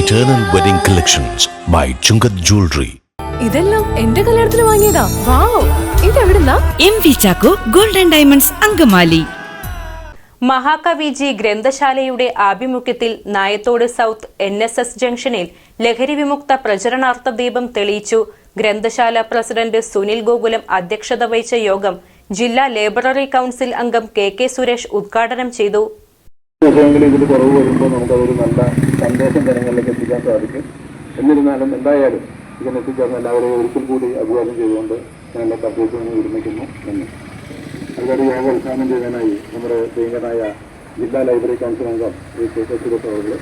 Eternal wedding collections by Chungath jewellery ഇതെല്ലാം എന്റെ കല്യാണത്തിന് വാങ്ങിയതാ. Wow ഇതെവിടുന്നാ? M V Chacko golden diamonds Angamaly. മഹാകവി ജി ഗ്രന്ഥശാലയുടെ ആഭിമുഖ്യത്തിൽ Nayathode south N S S ജംഗ്ഷനിൽ ലഹരി വിമുക്ത പ്രചരണാർത്ഥ ദീപം തെളിയിച്ചു. ഗ്രന്ഥശാല പ്രസിഡന്റ് സുനിൽ ഗോകുലം അധ്യക്ഷത വഹിച്ച യോഗം ജില്ലാ ലൈബ്രറി കൌൺസിൽ അംഗം കെ കെ സുരേഷ് ഉദ്ഘാടനം ചെയ്തു. വിഷയങ്ങളിൽ ഇതിൽ കുറവ് വരുമ്പോൾ നമുക്കതൊരു നല്ല സന്ദേശം ജനങ്ങളിലേക്ക് എത്തിക്കാൻ സാധിക്കും. എന്നിരുന്നാലും എന്തായാലും ഇതിനെത്തിച്ചേർന്ന എല്ലാവരെയും ഒരിക്കൽ കൂടി അഭിവാദ്യം ചെയ്തുകൊണ്ട് എന്റെ കർത്തവ്യത്തിൽ നിന്ന് വിരമിക്കുന്നു. എന്ന് അതുപോലെ യോഗ ഉദ്ഘാടനം ചെയ്യാനായി നമ്മുടെ പ്രിയങ്കനായ ജില്ലാ ലൈബ്രറി കൗൺസിൽ അംഗം ഈ സുരേഷ് അവരുടെ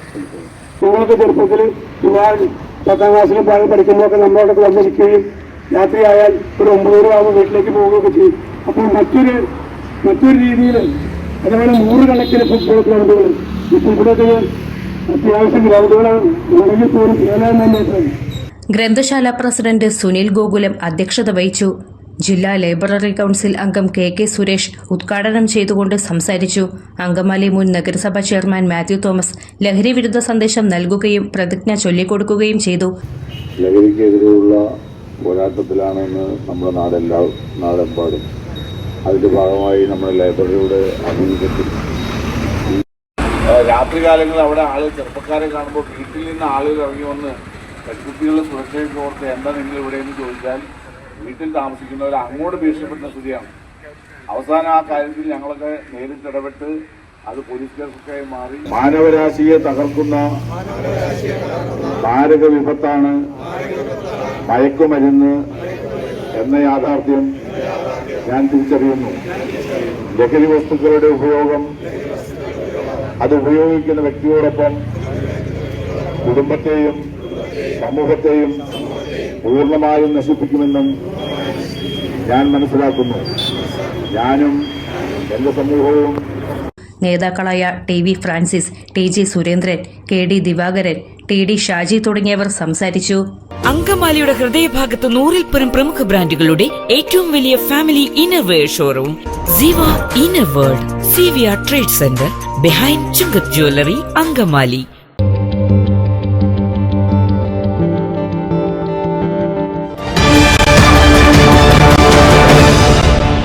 ഞങ്ങൾക്ക് ചെറുപ്പത്തിൽ ഒരുപാട് പത്താം ക്ലാസ്സിലും പാടി പഠിക്കുമ്പോഴൊക്കെ നമ്മളോടൊക്കെ വന്നിരിക്കുകയും രാത്രിയായാൽ ഒരു ഒമ്പത് രൂപ ആകുമ്പോൾ വീട്ടിലേക്ക് പോവുകയൊക്കെ ചെയ്യും. അപ്പോൾ മറ്റൊരു മറ്റൊരു രീതിയിൽ അതേപോലെ നൂറുകണക്കിന് ഫുട്ബോൾ ഗ്രൗണ്ടുകൾ ഇപ്പോൾ ഇവിടെയൊക്കെ അത്യാവശ്യം ഗ്രൗണ്ടുകളാണ്. ഉണ്ടെങ്കിൽ പോലും തന്നെ ഗ്രന്ഥശാല പ്രസിഡന്റ് സുനിൽ ഗോകുലം അധ്യക്ഷത വഹിച്ചു. ജില്ലാ ലൈബ്രറി കൗൺസിൽ അംഗം കെ കെ സുരേഷ് ഉദ്ഘാടനം ചെയ്തുകൊണ്ട് സംസാരിച്ചു. അങ്കമാലി മുൻ നഗരസഭാ ചെയർമാൻ മാത്യു തോമസ് ലഹരി വിരുദ്ധ സന്ദേശം നൽകുകയും പ്രതിജ്ഞ ചൊല്ലിക്കൊടുക്കുകയും ചെയ്തു. ലഹരിക്കെതിരെയുള്ള പോരാട്ടത്തിലാണെന്ന് നമ്മുടെ നാടെല്ലാ നാടെമ്പാടും. അതിന്റെ ഭാഗമായി നമ്മുടെ ലൈബ്രറിയുടെ ആഭിമുഖ്യത്തിൽ. രാത്രികാലങ്ങളിൽ അവിടെ ആളുകൾ ചെറുപ്പക്കാരെ കാണുമ്പോൾ വീട്ടിൽ നിന്ന് ആളുകൾ ഇറങ്ങി വന്ന് പെൺകുട്ടികളുടെ സുരക്ഷയ്ക്ക് ഓർത്ത് എന്താ നിങ്ങൾ ഇവിടെ എന്ന് ചോദിച്ചാൽ വീട്ടിൽ താമസിക്കുന്നവർ അങ്ങോട്ട് ഭീഷണിപ്പെടുന്ന സ്ഥിതിയാണ്. അവസാനം ആ കാര്യത്തിൽ ഞങ്ങളൊക്കെ നേരിട്ട് ഇടപെട്ട് അത് പോലീസ് കേസൊക്കെ മാറി. മാനവരാശിയെ തകർക്കുന്ന മാരക വിപത്താണ് മയക്കുമരുന്ന് എന്ന യാഥാർത്ഥ്യം. ഞാൻ തിരിച്ചറിയുന്നു. ലഹരി വസ്തുക്കളുടെ ഉപയോഗം അത് ഉപയോഗിക്കുന്ന വ്യക്തിയോടൊപ്പം കുടുംബത്തെയും സമൂഹത്തെയും പൂർണമായും നശിപ്പിക്കുമെന്നും ഞാൻ മനസ്സിലാക്കുന്നു. ഞാനും എന്റെ സമൂഹവും നേതാക്കളായ T V Francis T G Surendran K D Divakaran T D Shaji തുടങ്ങിയവർ സംസാരിച്ചു. അങ്കമാലിയുടെ ഹൃദയഭാഗത്ത് നൂറിൽ പരം പ്രമുഖ ബ്രാൻഡുകളുടെ ഏറ്റവും വലിയ family innerwear showroom. Siva inner world C V R trade centre behind Chungath jewellery Angamaly.